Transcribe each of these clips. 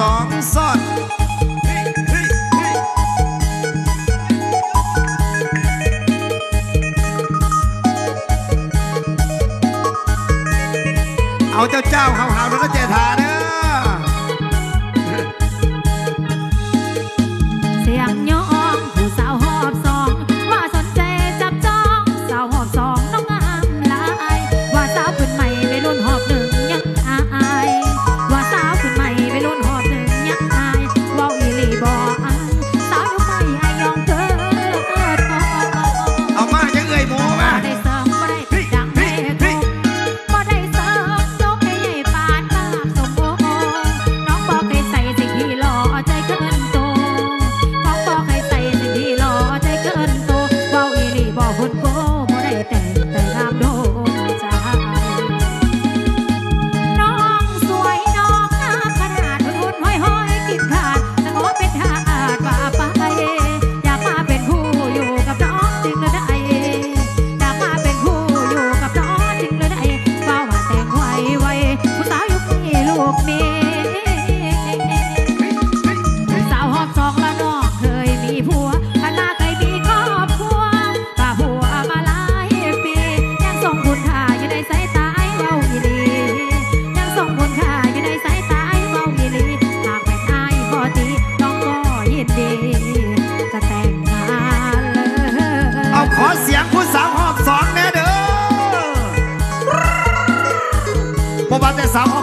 สองสอดเอาเจ้าเจ้าขาวๆแล้วก็เจทาเด้อ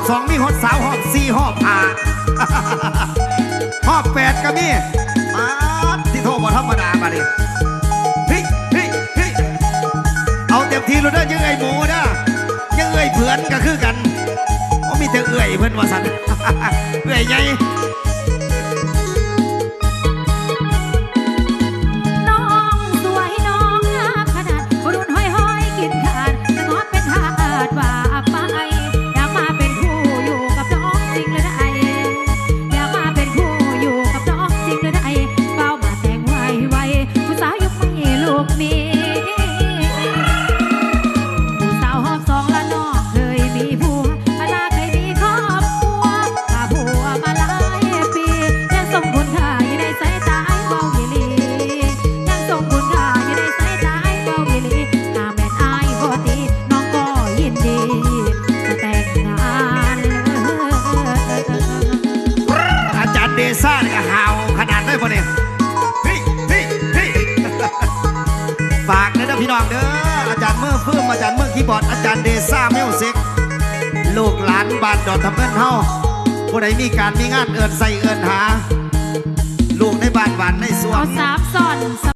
สองมีหดสาวหอบสี่หอบอาหอบแปดก็มีมาที่โทรมาธรรมดามาดิฮิฮิฮิเอาเต็มทีเลยนะยังไงหมูนะยังเอ่ยเผื่อนก็คือกันโอ้มีแต่เอื่ยเพื่อนว่าสันเอ่ยไง อาจารย์เมื่อคีย์บอร์ดอาจารย์เดซ่ามิเซ็กลูกหลานบานดอดทำเงินเฮาผู้ใดมีการมีงานเอินใส่เอินหา ลูกในบ้านหวานในสวง เอสาบสอน